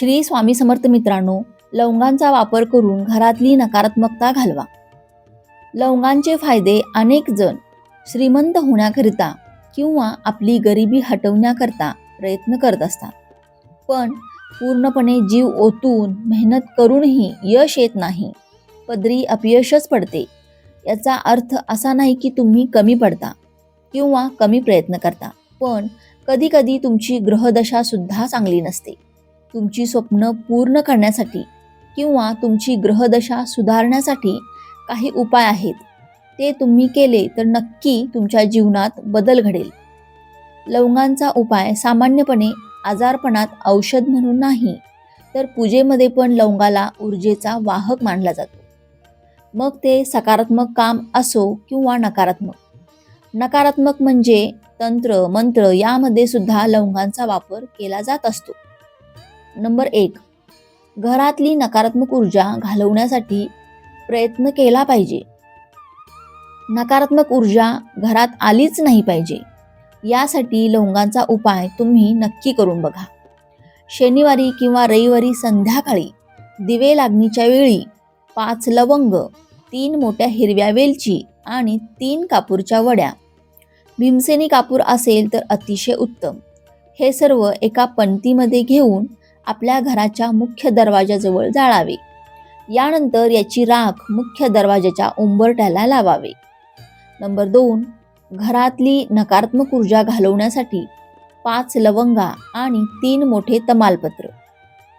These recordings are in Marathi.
श्री स्वामी समर्थ मित्रांनो लवंगांचा वापर करून घरातली नकारात्मकता घालवा. लवंगांचे फायदे अनेक जण श्रीमंत होण्याकरिता किंवा आपली गरिबी हटवण्याकरता प्रयत्न करत असतात. पण पूर्णपणे जीव ओतून मेहनत करूनही यश येत नाही पदरी अपयशच पडते. याचा अर्थ असा नाही की तुम्ही कमी पडता किंवा कमी प्रयत्न करता पण कधीकधी तुमची ग्रहदशासुद्धा चांगली नसते. तुमची स्वप्न पूर्ण करण्यासाठी किंवा तुमची ग्रहदशा सुधारण्यासाठी काही उपाय आहेत. ते तुम्ही केले तर नक्की तुमच्या जीवनात बदल घडेल. लवंगांचा उपाय सामान्यपणे आजारपणात औषध म्हणून नाही तर पूजेमध्ये पण लवंगाला ऊर्जेचा वाहक मानला जातो. मग ते सकारात्मक काम असो किंवा नकारात्मक. नकारात्मक म्हणजे तंत्र मंत्र यामध्ये सुद्धा लवंगांचा वापर केला जात असतो. नंबर एक घरातली नकारात्मक ऊर्जा घालवण्यासाठी प्रयत्न केला पाहिजे. नकारात्मक ऊर्जा घरात आलीच नाही पाहिजे. यासाठी लवंगांचा उपाय तुम्ही नक्की करून बघा. शनिवारी किंवा रविवारी संध्याकाळी दिवे लागणीच्या वेळी पाच लवंग तीन मोठ्या हिरव्या वेलची आणि तीन कापूरच्या वड्या. भीमसेनी कापूर असेल तर अतिशय उत्तम. हे सर्व एका पंक्तीमध्ये घेऊन आपल्या घराच्या मुख्य दरवाजाजवळ जाळावे. यानंतर याची राख मुख्य दरवाजाच्या उंबरट्याला लावावे. नंबर दोन घरातली नकारात्मक ऊर्जा घालवण्यासाठी पाच लवंगा आणि तीन मोठे तमालपत्र.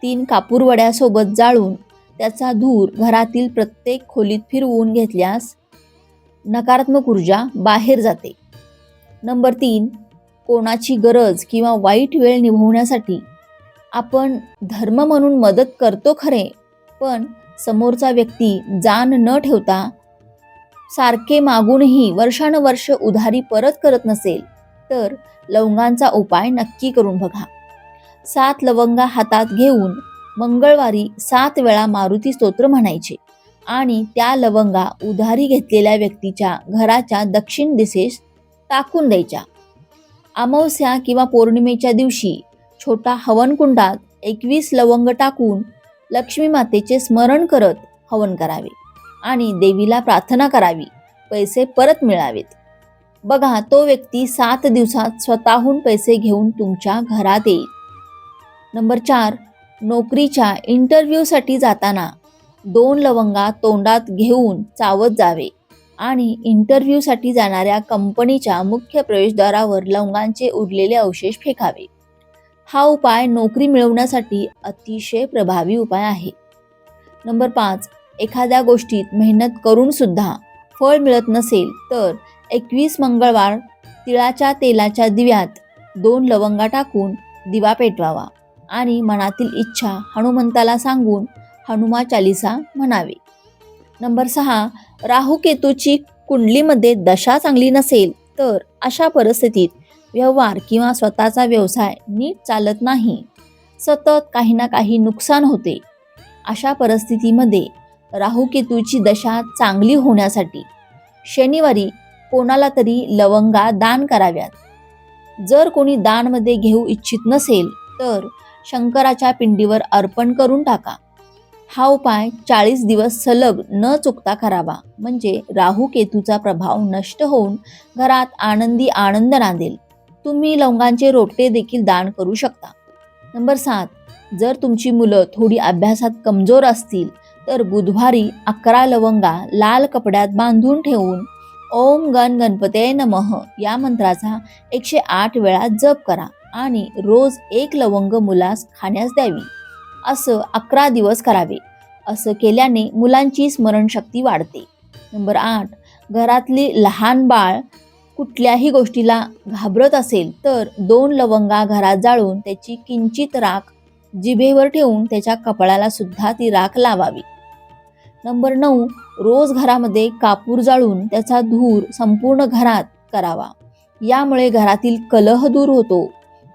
तीन कापूरवड्यासोबत जाळून त्याचा धूर घरातील प्रत्येक खोलीत फिरवून घेतल्यास नकारात्मक ऊर्जा बाहेर जाते. नंबर तीन कोणाची गरज किंवा वाईट वेळ निभवण्यासाठी आपण धर्म म्हणून मदत करतो खरे पण समोरचा व्यक्ती जाण न ठेवता सारखे मागूनही वर्षानुवर्ष उधारी परत करत नसेल तर लवंगांचा उपाय नक्की करून बघा. सात लवंगा हातात घेऊन मंगळवारी सात वेळा मारुती स्तोत्र म्हणायचे आणि त्या लवंगा उधारी घेतलेल्या व्यक्तीच्या घराच्या दक्षिण दिशेस टाकून द्यायच्या. अमावस्या किंवा पौर्णिमेच्या दिवशी छोटा हवनकुंडात एकवीस लवंग टाकून लक्ष्मी मातेचे स्मरण करत हवन करावे आणि देवीला प्रार्थना करावी पैसे परत मिळावेत. बघा तो व्यक्ती सात दिवसात स्वतःहून पैसे घेऊन तुमच्या घरात येईल. नंबर चार नोकरीच्या इंटरव्ह्यूसाठी जाताना दोन लवंगा तोंडात घेऊन चावत जावे आणि इंटरव्ह्यूसाठी जाणाऱ्या कंपनीच्या मुख्य प्रवेशद्वारावर लवंगांचे उरलेले अवशेष फेकावे. हा उपाय नोकरी मिळवण्यासाठी अतिशय प्रभावी उपाय आहे. नंबर पाच एखाद्या गोष्टीत मेहनत करूनसुद्धा फळ मिळत नसेल तर एकवीस मंगळवार तिळाच्या तेलाच्या दिव्यात दोन लवंगा टाकून दिवा पेटवावा आणि मनातील इच्छा हनुमंताला सांगून हनुमा चालिसा म्हणावे. नंबर सहा राहू केतूची कुंडलीमध्ये दशा चांगली नसेल तर अशा परिस्थितीत व्यवहार किंवा स्वतःचा व्यवसाय नीट चालत नाही. सतत काही ना काही नुकसान होते. अशा परिस्थितीमध्ये राहुकेतूची दशा चांगली होण्यासाठी शनिवारी कोणाला तरी लवंगा दान कराव्यात. जर कोणी दानमध्ये घेऊ इच्छित नसेल तर शंकराच्या पिंडीवर अर्पण करून टाका. हा उपाय चाळीस दिवस सलग न चुकता करावा. म्हणजे राहू केतूचा प्रभाव नष्ट होऊन घरात आनंदी आनंद नांदेल. तुम्ही लवंगांचे रोपटे देखील दान करू शकता. नंबर सात जर तुमची मुलं थोडी अभ्यासात कमजोर असतील तर बुधवारी अकरा लवंगा लाल कपड्यात बांधून ठेवून ओम गण गणपते नमः या मंत्राचा एकशे आठ वेळा जप करा आणि रोज एक लवंग मुलास खाण्यास द्यावी. असं अकरा दिवस करावे. असं केल्याने मुलांची स्मरणशक्ती वाढते. नंबर आठ घरातली लहान बाळ कुठल्याही गोष्टीला घाबरत असेल तर दोन लवंगा घरात जाळून त्याची किंचित राख जिभेवर ठेवून त्याच्या कपाळाला सुद्धा ती राख लावावी. नंबर नऊ रोज घरामध्ये कापूर जाळून त्याचा धूर संपूर्ण घरात करावा. यामुळे घरातील कलह दूर होतो.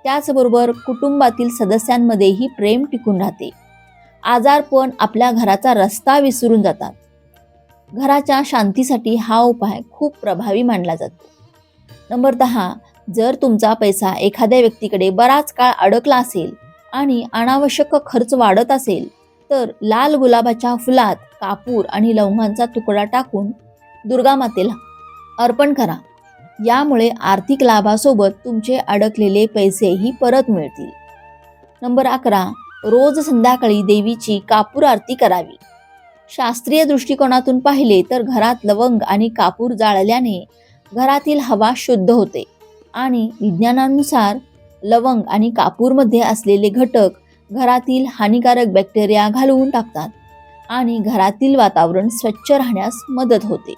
त्याचबरोबर कुटुंबातील सदस्यांमध्येही प्रेम टिकून राहते. आजारपण आपल्या घराचा रस्ता विसरून जातात. घराच्या शांतीसाठी हा उपाय खूप प्रभावी मानला जातो. नंबर दहा जर तुमचा पैसा एखाद्या व्यक्तीकडे बराच काळ अडकला असेल आणि अनावश्यक खर्च वाढत असेल तर लाल गुलाबाच्या फुलात कापूर आणि लवंगांचा तुकडा टाकून दुर्गा मातेला अर्पण करा. यामुळे आर्थिक लाभासोबत तुमचे अडकलेले पैसेही परत मिळतील. नंबर अकरा रोज संध्याकाळी देवीची कापूर आरती करावी. शास्त्रीय दृष्टिकोनातून पाहिले तर घरात लवंग आणि कापूर जाळल्याने घरातील हवा शुद्ध होते. आणि विज्ञानानुसार लवंग आणि कापूरमध्ये असलेले घटक घरातील हानिकारक बॅक्टेरिया घालवून टाकतात आणि घरातील वातावरण स्वच्छ राहण्यास मदत होते.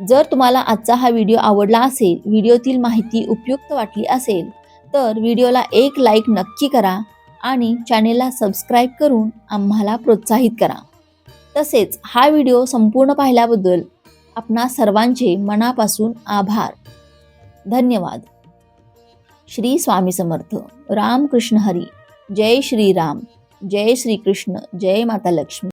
जर तुम्हाला आजचा हा व्हिडिओ आवडला असेल व्हिडिओतील माहिती उपयुक्त वाटली असेल तर व्हिडिओला एक लाईक नक्की करा आणि चॅनेलला सबस्क्राईब करून आम्हाला प्रोत्साहित करा. तसेच हा व्हिडिओ संपूर्ण पाहिल्याबद्दल आपणा सर्वांचे मनापासून आभार. धन्यवाद. श्री स्वामी समर्थ. रामकृष्ण हरी. जय श्रीराम. जय श्रीकृष्ण. जय माता लक्ष्मी.